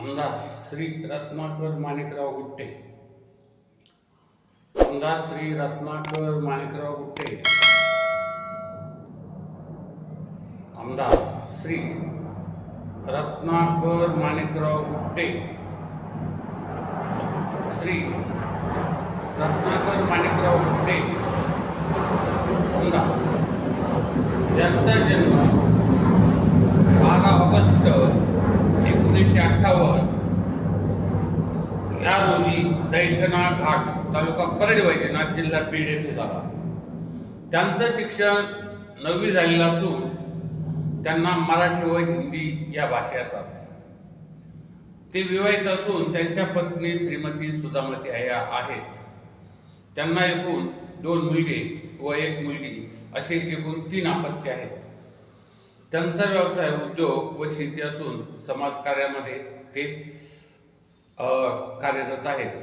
आमदार श्री रत्नाकर माणिकराव गुट्टे. आमदार श्री रत्नाकर माणिकराव गुट्टे. आमदार श्री रत्नाकर माणिकराव गुट्टे. श्री रत्नाकर माणिकराव गुट्टे. आमदार. यांचा जन्म बारा ऑगस्ट एकोणीसशे अठ्ठावन्न. या रोजी दैठणा घाट तालुका परळी वैजनाथ जिल्हा बीड येथे झाला. त्यांचं शिक्षण नववी झालेलं असून त्यांना मराठी व हिंदी या भाषा येतात. ते विवाहित असून त्यांच्या पत्नी श्रीमती सुधामती आया आहेत. त्यांना एकूण दोन मुलगे व एक मुलगी असे एकूण तीन अपत्य आहेत. त्यांचा व्यवसाय उद्योग व शेती असून समाजकार्यामध्ये ते कार्यरत आहेत.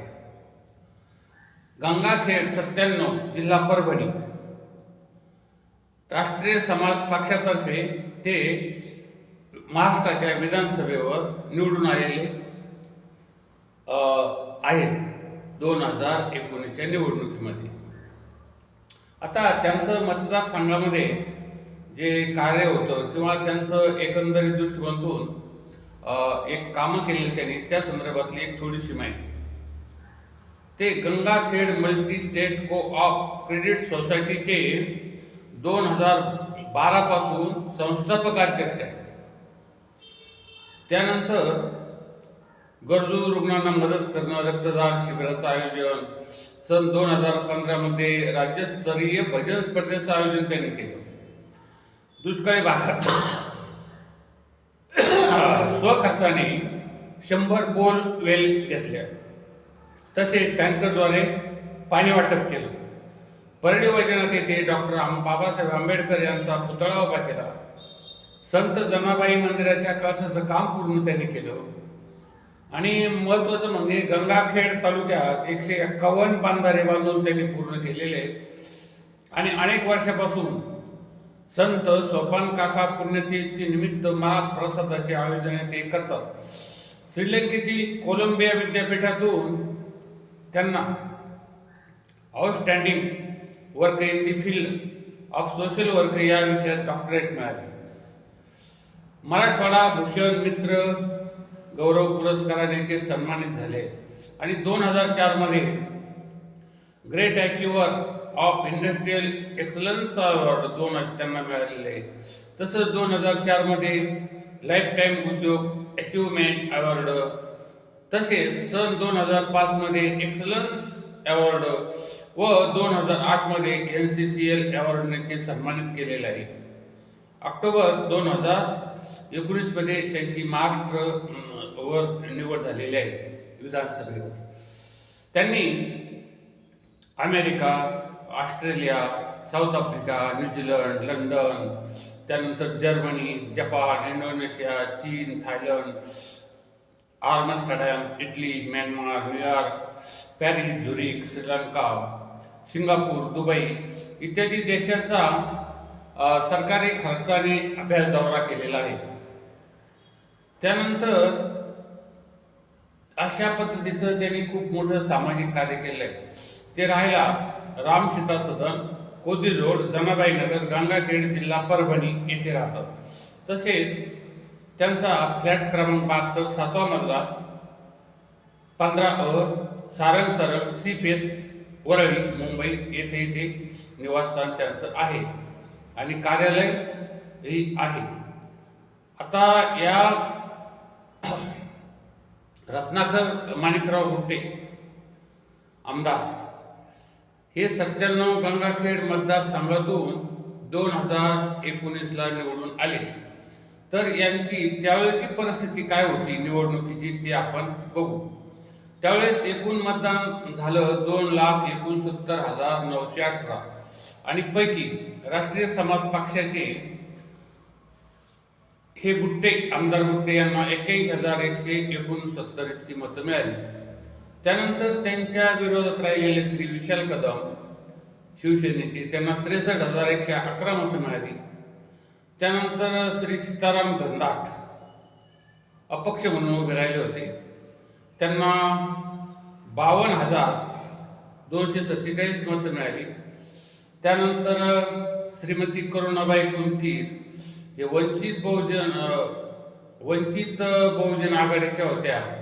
गंगाखेड सत्त्याण्णव जिल्हा परभणी. राष्ट्रीय समाज पक्षातर्फे ते महाराष्ट्राच्या विधानसभेवर निवडून आलेले आहेत दोन हजार एकोणीसच्या निवडणुकीमध्ये. आता त्यांचं मतदारसंघामध्ये जे कार्य होतं किंवा त्यांचं एकंदरीत दृष्टिकोनातून एक कामं केलेली त्यांनी त्या संदर्भातली एक थोडीशी माहिती. ते Gangakhed multi state co-op credit सोसायटीचे दोन हजार बारा पासून संस्थापक अध्यक्ष आहेत. त्यानंतर गरजू रुग्णांना मदत करणं रक्तदान शिबिराचं आयोजन सन दोन हजार पंधरामध्ये राज्यस्तरीय भजन स्पर्धेचं आयोजन त्यांनी केलं. दुष्काळी भागात. स्वखर्चाने शंभर बोल वेल घेतल्या तसेच टँकरद्वारे पाणी वाटप केलं. परडी वैजनाथ येथे डॉक्टर बाबासाहेब आंबेडकर यांचा पुतळा उभा केला. संत जनाबाई मंदिराच्या कळसाचं काम पूर्ण त्यांनी केलं. आणि महत्वाचं म्हणजे गंगाखेड तालुक्यात एकशे एक्कावन्न बांधारे बांधून त्यांनी पूर्ण केलेले आहेत. आणि अनेक वर्षापासून संत सोपान काका पुण्यतिथी निमित्त महाप्रसादाचे आयोजन ते करतात. श्रीलंकेतील कोलंबिया विद्यापीठातून त्यांना outstanding work in the field of social work या विषयात डॉक्टरेट मिळाले. मराठवाडा भूषण मित्र गौरव पुरस्काराने ते सन्मानित झाले. आणि दोन हजार चारमध्ये great achiever of industrial excellence award दोन त्यांना मिळालेले आहे तसंच दोन हजार चारमध्ये लाईफ टाईम उद्योग अचीवमेंट अवॉर्ड तसेच सन दोन हजार पाचमध्ये एक्सलन्स अवॉर्ड व दोन हजार आठमध्ये एन सी सी एल अवॉर्डने ते सन्मानित केलेले आहे. ऑक्टोबर दोन हजार एकोणीसमध्ये त्यांची महाराष्ट्र वर निवड झालेली आहे विधानसभेवर. त्यांनी America Australia South Africa New Zealand London त्यानंतर जर्मनी जपान इंडोनेशिया चीन Thailand Amsterdam Italy Myanmar New York Paris Zurich Sri Lanka Singapore Dubai इत्यादी देशांचा सरकारी खर्चाने अभ्यास दौरा केलेला आहे. त्यानंतर अशा पद्धतीचं त्यांनी खूप मोठं सामाजिक कार्य केलं आहे ते राहिला राम सीता सदन कोदी रोड जनाबाई नगर गंगाखेड जिल्हा परभणी येथे राहतात. तसेच त्यांचा फ्लॅट क्रमांक बहात्तर सातवा मजला पंधरा अ सारंग तरंग सी फेस वरळी मुंबई येथे येथे निवासस्थान त्यांचं आहे आणि कार्यालय ही आहे. आता या रत्नाकर माणिकराव गुट्टे आमदार हे सत्त्याण्णव गंगाखेड मतदारसंघातून दोन हजार एकोणीसला निवडून आले. तर यांची त्यावेळेची परिस्थिती काय होती निवडणुकीची ते आपण बघू. त्यावेळेस एकूण मतदान झालं दोन लाख एकोणसत्तर हजार नऊशे अठरा. आणि पैकी राष्ट्रीय समाज पक्षाचे हे गुट्टे आमदार गुट्टे यांना एक्क्याऐंशी हजार एकशे एकोणसत्तर इतकी मतं मिळाली. त्यानंतर त्यांच्या विरोधात राहिलेले श्री विशाल कदम शिवसेनेचे त्यांना त्रेसष्ट हजार एकशे अकरा मतं मिळाली. त्यानंतर श्री सीताराम धंदाट अपक्ष म्हणून उभे राहिले होते. त्यांना बावन्न हजार दोनशे सत्तेचाळीस मतं मिळाली. त्यानंतर श्रीमती करुणाबाई कुंकीर हे वंचित बहुजन वंचित बहुजन आघाडीच्या होत्या.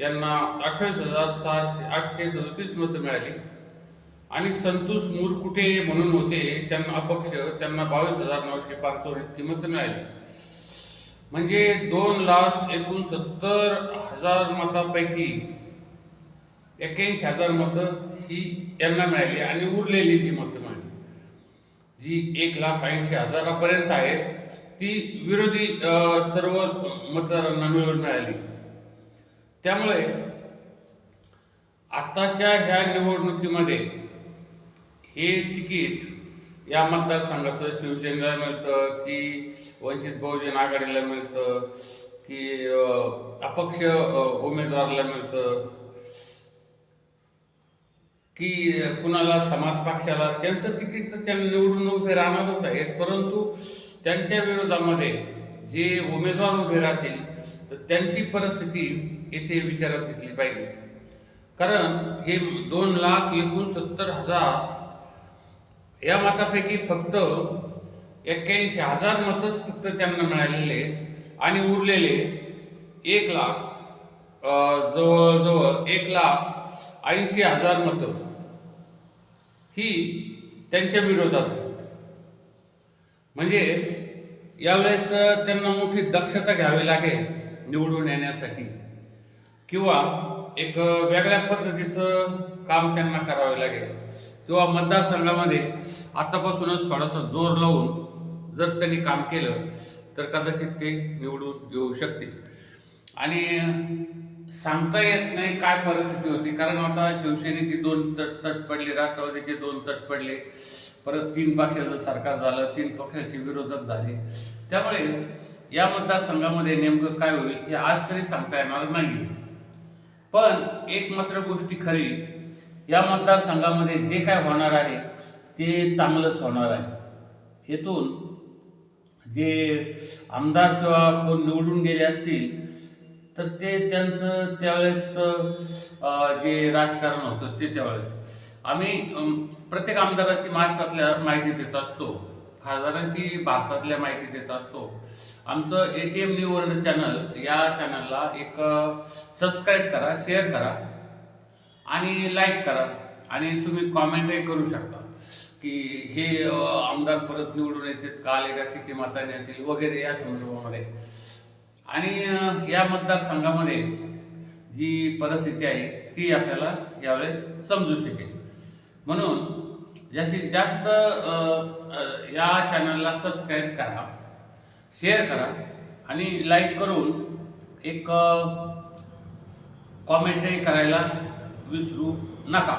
यांना अठ्ठावीस हजार सहाशे आठशे सदतीस मतं मिळाली. आणि संतोष मुरकुटे म्हणून होते त्यांना अपक्ष त्यांना बावीस हजार नऊशे पंचावन्न इतकी मतं मिळाली. म्हणजे दोन लाख एकोणसत्तर हजार मतापैकी एक्क्याऐंशी हजार मतं ही यांना मिळाली आणि उरलेली जी मतं मिळाली जी एक लाख ऐंशी हजारापर्यंत आहेत ती विरोधी सर्व मतदारांना मिळून मिळाली. त्यामुळे आताच्या ह्या निवडणुकीमध्ये हे तिकीट या मतदारसंघाचं शिवसेनेला मिळतं की वंचित बहुजन आघाडीला मिळतं की अपक्ष उमेदवाराला मिळतं की कुणाला समाज पक्षाला त्यांचं तिकीट तर त्यांना निवडून उभे राहणारच आहेत परंतु त्यांच्या विरोधामध्ये जे उमेदवार उभे राहतील तर त्यांची परिस्थिती येथे विचारात घेतली पाहिजे. कारण हे दोन लाख एकोणसत्तर हजार या मतापैकी फक्त एक्क्याऐंशी हजार मतच फक्त त्यांना मिळालेले आणि उरलेले एक लाख जवळजवळ एक लाख ऐंशी हजार मतं ही त्यांच्या विरोधात आहेत. म्हणजे यावेळेस त्यांना मोठी दक्षता घ्यावी लागेल निवडून येण्यासाठी. किंवा एक वेगळ्या पद्धतीचं काम त्यांना करावे लागेल. किंवा मतदारसंघामध्ये आतापासूनच थोडासा जोर लावून जर त्यांनी काम केलं तर कदाचित ते निवडून येऊ शकतील. आणि सांगता येत नाही काय परिस्थिती होती कारण आता शिवसेनेची दोन तट तट पडली राष्ट्रवादीचे दोन तट पडले परत तीन पक्षाचं सरकार झालं तीन पक्षाचे विरोधक झाले. त्यामुळे या मतदारसंघामध्ये नेमकं काय होईल हे आज तरी सांगता येणार नाही पण एक मात्र गोष्टी खरी या मतदारसंघामध्ये जे काय होणार आहे ते चांगलंच होणार आहे. हेतून जे आमदार किंवा कोण निवडून गेले असतील तर ते त्यांचं त्यावेळेस जे राजकारण होतं ते त्यावेळेस. आम्ही प्रत्येक आमदाराची महाराष्ट्रातल्या माहिती देत असतो. खासदारांची भारतातल्या माहिती देत असतो. आमचं A T M new world channel या चॅनलला एक सबस्क्राईब करा शेअर करा आणि लाईक करा आणि तुम्ही कॉमेंटही करू शकता. की हे आमदार परत निवडून येतात का आले का किती मतांनी येतील वगैरे या संदर्भामध्ये. आणि या मतदारसंघामध्ये जी परिस्थिती आहे ती आपल्याला यावेळेस समजू शकेल. म्हणून जास्तीत जास्त या चॅनलला सबस्क्राईब करा. शेअर करा आणि लाईक करून एक कॉमेंटही करायला विसरू नका.